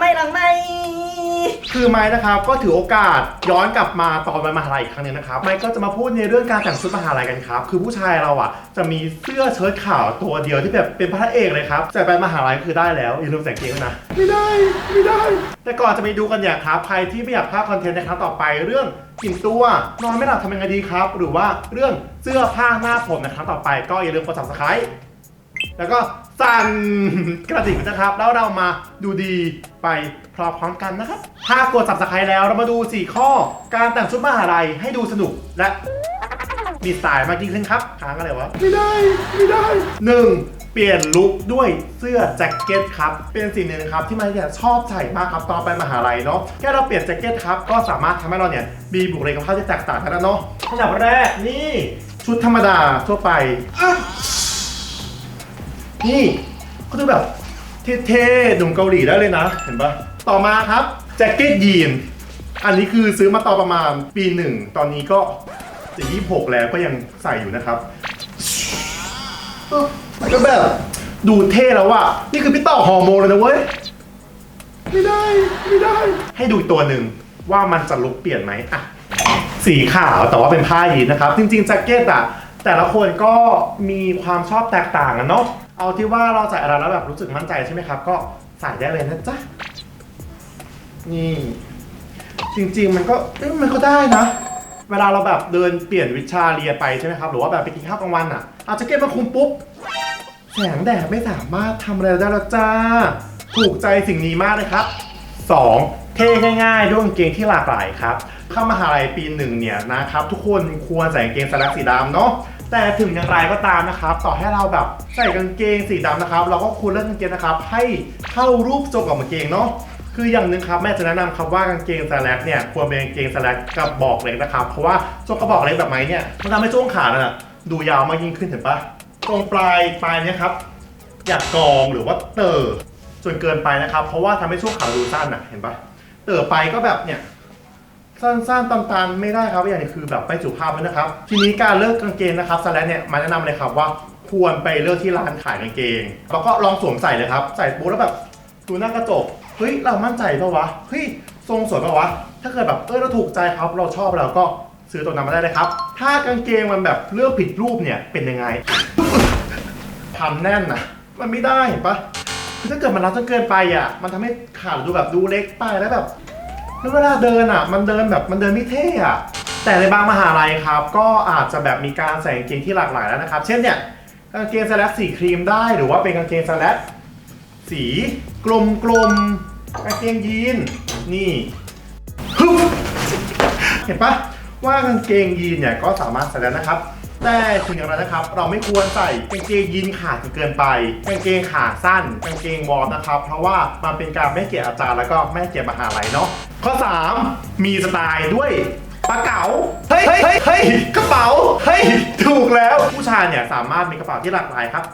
ไม่หลังไม่คือไม้นะครับก็ถือโอกาสย้อนกลับมาตอนไปมหาลัยอีกครั้งหนึงนะครับไม้ก็จะมาพูดในเรื่องการแต่งชุดมหาลัยกันครับคือผู้ชายเราอะจะมีเสื้อเชิ้ตขาวตัวเดียวที่แบบเป็นพระเอกเลยครับใส่ไปมหาลัยคือได้แล้วอย่าลืมใส่เกงด้วยนะไม่ได้ไม่ได้ แต่ก่อนจะไปดูกันเนี่ยครับใครที่ไม่อยากพลาดคอนเทนต์ในครั้งต่อไปเรื่องกลิ่นตัวนอนไม่หลับทำยังไงดีครับ หรือว่าเรื่องเสื้อผ้าหน้าผมในครั้งต่อไป ก็อย่าลืมกด subscribe แล้วก็สั่นกระดิ่งนะครับแล้วเรามาดูดีไปพร้อมๆกันนะครับ ถ้ากด subscribe แล้วเรามาดู 4 ข้อ การแต่งชุดมหาลัยให้ดูสนุกและมีสไตล์มากยิ่งขึ้นครับค้างอะไรวะ ไม่ได้ ไม่ได้ 1. เปลี่ยนลุคด้วยเสื้อแจ็คเก็ตครับ เป็นสิ่งหนึ่งครับที่มันเนี่ยชอบใส่มากครับตอนไปมหาลัยเนาะแค่เราเปลี่ยนแจ็คเก็ตครับก็สามารถทำให้เราเนี่ยมีบุคลิกภาพที่แตกต่างกันแล้วเนาะอันดับแรกนี่ ชุดธรรมดาทั่วไปอะ นี่เขาดูแบบเท่ๆหนุ่มเกาหลีได้เลยนะ เห็นปะต่อมาครับแจ็คเก็ตยีน อันนี้คือซื้อมาตอนประมาณปีหนึ่ง ตอนนี้ก็จะยี่หกแล้วก็ยังใส่อยู่นะครับเออก็แบบดูเท่แล้วว่ะนี่คือพี่ต่อฮอร์โมนเลยนะเว้ย ไม่ได้ ไม่ได้ ให้ดูอีกตัวหนึ่งว่ามันจะลุกเปลี่ยนไหมอะสีขาวแต่ว่าเป็นผ้ายีนนะครับ จริงๆแจ็คเก็ตอะแต่ละคนก็มีความชอบแตกต่างกันเนาะ เอาที่ว่าเราใส่อะไรแล้วแบบรู้สึกมั่นใจใช่ไหมครับ ก็ใส่ได้เลยนะจ๊ะ นี่ จริงๆมันก็เอ้ยมันก็ได้นะ เวลาเราแบบเดินเปลี่ยนวิชาเรียนไปใช่ไหมครับ หรือว่าแบบไปกินข้าวกลางวันอะเอาจ็คเก็ตมาคุมปุ๊บ แสงแดดไม่สามารถทำอะไรได้แล้วจ้า ถูกใจสิ่งนี้มากเลยครับ 2. เท่ง่ายๆด้วยกางเกงที่หลากหลายครับ เข้ามหาลัยปีหนึ่งเนี่ยนะครับ ทุกคนควรใส่กางเกงสแลกสีดำเนาะ แต่ถึงอย่างไรก็ตามนะครับ ต่อให้เราแบบใส่กางเกงสีดำนะครับ เราก็ควรเลือกกางเกงนะครับ ให้เข้ารูปทรงกับกางเกงเนาะคืออย่างหนึ่งครับแม่จะแนะนำครับว่ากางเกงสแลกเนี่ยควรเป็นกางเกงสแลกกระบอกเล็กนะครับ เพราะว่าทรงกระบอกเล็กแบบไม้เนี่ยมันทำให้ช่วงขาน่ะดูยาวมากยิ่งขึ้นเห็นปะตรงปลายปลายเนี่ยครับอยากกองหรือว่าเตอร์จนเกินไปนะครับ เพราะว่าทำให้ช่วงขาดูสั้นอะเห็นปะเตอร์ไปก็แบบเนี่ย สั้นๆตันๆไม่ได้ครับอย่างนี้คือแบบไม่สุภาพเลยนะครับ ทีนี้การเลือกกางเกงนะครับสแลนเนี่ยมาแนะนำเลยครับว่าควรไปเลือกที่ร้านขายกางเกง แล้วก็ลองสวมใส่เลยครับ ใส่ปุ๊บแล้วแบบดูหน้ากระจกเฮ้ยเรามั่นใจปะวะเฮ้ยทรงสวยปะวะถ้าเกิดแบบเออเราถูกใจครับ เราชอบเราก็ซื้อตัวนั้นมาได้เลยครับ ถ้ากางเกงมันแบบเลือกผิดรูปเนี่ยเป็นยังไงทำแน่นนะมันไม่ได้เห็นปะคือถ้าเกิดมันรัดจนเกินไปอะ มันทำให้ขาดูแบบดูเล็กไปแล้วแบบ แล้วเวลาเดินอะ มันเดินแบบมันเดินไม่เท่อะ แต่ในบางมหาลัยครับ ก็อาจจะแบบมีการใส่กางเกงที่หลากหลายแล้วนะครับ เช่นเนี่ยกางเกงสแลกสีครีมได้หรือว่าเป็นกางเกงสแลกสีกลมกลมๆกางเกงยีนนี่ฮึบเห็นปะว่ากางเกงยีนเนี่ยก็สามารถใส่ได้นะครับ แต่ถึงอย่างไรนะครับ เราไม่ควรใส่กางเกงยีนขาดจนเกินไปกางเกงขาสั้นกางเกงวอร์มนะครับ เพราะว่ามันเป็นการไม่ให้เกียรติอาจารย์แล้วก็ไม่ให้เกียรติมหาลัยเนาะข้อ 3 มีสไตล์ด้วยปากเก๋า เฮ้ย เฮ้ย เฮ้ย กระเป๋า เฮ้ย ถูกแล้ว ผู้ชายเนี่ยสามารถมีกระเป๋าที่หลากหลายครับ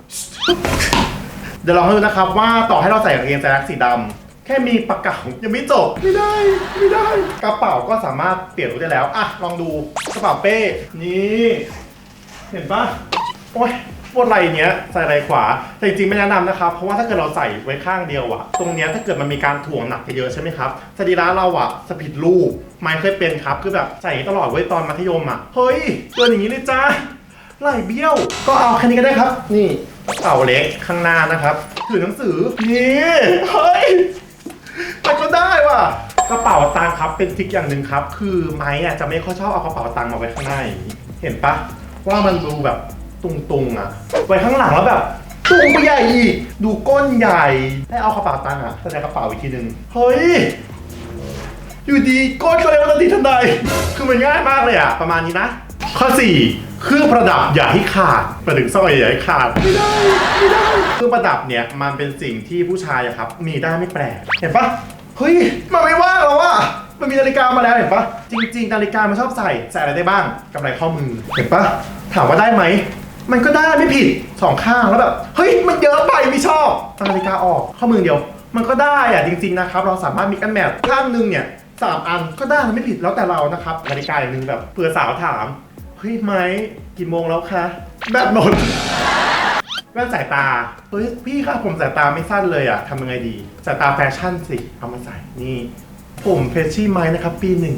เดี๋ยวลองให้ดูนะครับว่าต่อให้เราใส่กางเกงแจ็คสีดำแค่มีปากเก๋ายังไม่จบ ไม่ได้ ไม่ได้ กระเป๋าก็สามารถเปลี่ยนรูปได้แล้ว อะ ลองดู กระเป๋าเป้ นี่ เห็นปะโอ้ยปวดไหล่เนี้ยใส่ไหล่ขวา แต่จริงๆไม่แนะนำนะครับ เพราะว่าถ้าเกิดเราใส่ไว้ข้างเดียวอะตรงเนี้ยถ้าเกิดมันมีการถ่วงหนักเยอะๆใช่ไหมครับสรีระเราอะสะผิดรูปไม่เคยเป็นครับคือแบบใส่ตลอดไว้ตอนมัธยมอะเฮ้ยเกินอย่างนี้เลยจ้าไหล่เบี้ยว ก็เอาแค่นี้ก็ได้ครับ นี่กระเป๋าเล็กข้างหน้านะครับถือหนังสือนี่เฮ้ยแต่ก็ได้ว่ะกระเป๋าตังค์ครับเป็นทริกอย่างหนึ่งครับ คือไม้อะจะไม่ค่อยชอบเอากระเป๋าตังค์มาไว้ข้างหน้าเห็นปะ ว่ามันดูแบบตุงๆอะไว้ข้างหลังแล้วแบบตุงไปใหญ่อีกดูก้นใหญ่ให้เอากระเป๋าตังค์อะใส่ในกระเป๋าอีกทีหนึ่งเฮ้ยอยู่ดีก้นก็เลยมันทีทันใดคือมันง่ายมากเลยอะประมาณนี้นะ ข้อ4เครื่องประดับอย่าให้ขาดประดึงสร้อยอย่าให้ขาดไม่ได้ไม่ได้เครื่องประดับเนี่ยมันเป็นสิ่งที่ผู้ชายอะครับ มีได้ไม่แปลกเห็นปะเฮ้ยมันไม่ว่างแล้วอะ มันมีนาฬิกามาแล้วเห็นปะจริง ๆ นาฬิกามันชอบใส่ใส่อะไรได้บ้างกำไรข้อมือเห็นปะถามว่าได้ไหมมันก็ได้ไม่ผิดสองข้างแล้วแบบเฮ้ยมันเยอะไปไม่ชอบเอานาฬิกาออกข้อมือเดียว มันก็ได้อะจริง ๆนะครับ เราสามารถมีกันแมทข้างหนึงเนี่ยสามอันก็ได้ไม่ผิดแล้วแต่เรานะครับนาฬิกาอย่างหนึงแบบเผื่อสาวถามเฮ้ยไหมกี่โมงแล้วคะแบบหมดแว่นสายตาเฮ้ยพี่ครับผมสายตาไม่สั้นเลยอะทำยังไงดีสายตาแฟชั่นสิเอามาใส่นี่ ผมเฟชชี่ไม้นะครับปีหนึ่ง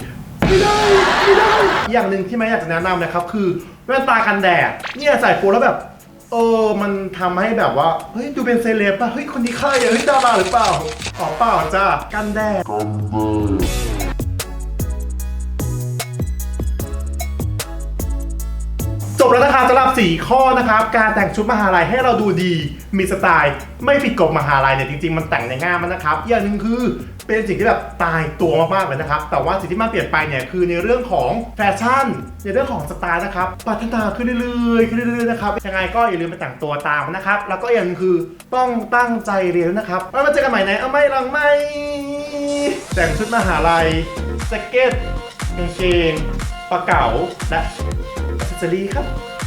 ไม่ได้ไม่ได้ อย่างหนึ่งที่ไม่อยากจะแนะนำนะครับ คือแว่นตากันแดดเนี่ยใส่โฟแล้วแบบเออมันทำให้แบบว่าเฮ้ยดูเป็นเซเลบป่ะเฮ้ยคนนี้ใครอะเฮ้ยดาราหรือเปล่าอ๋อเปล่าจ้ากันแดดจ บแล้วนะครับสำหรับ 4 ข้อนะครับ การแต่งชุดมหาลัยให้เราดูดี มีสไตล์ไม่ผิดกฎมหาลัยเนี่ยจริง ๆ มันแต่งในง่ายมันนะครับอย่างหนึ่งคือเป็นสิ่งที่แบบตายตัวมากๆเลยนะครับ แต่ว่าสิ่งที่มันเปลี่ยนไปเนี่ยคือในเรื่องของแฟชั่น ในเรื่องของสไตล์นะครับพัฒนาขึ้นเรื่อยๆขึ้นเรื่อยๆนะครับยังไงก็อย่าลืมไปแต่งตัวตามนะครับ แล้วก็อย่างหนึงคือต้องตั้งใจเรียนนะครับไว้มาเจอกันใหม่ในเอาไม่ลังไม่แต่งชุดมหาลัยแจ็คเก็ตกางเกงปลาเก๋าและ สวัสดีครับ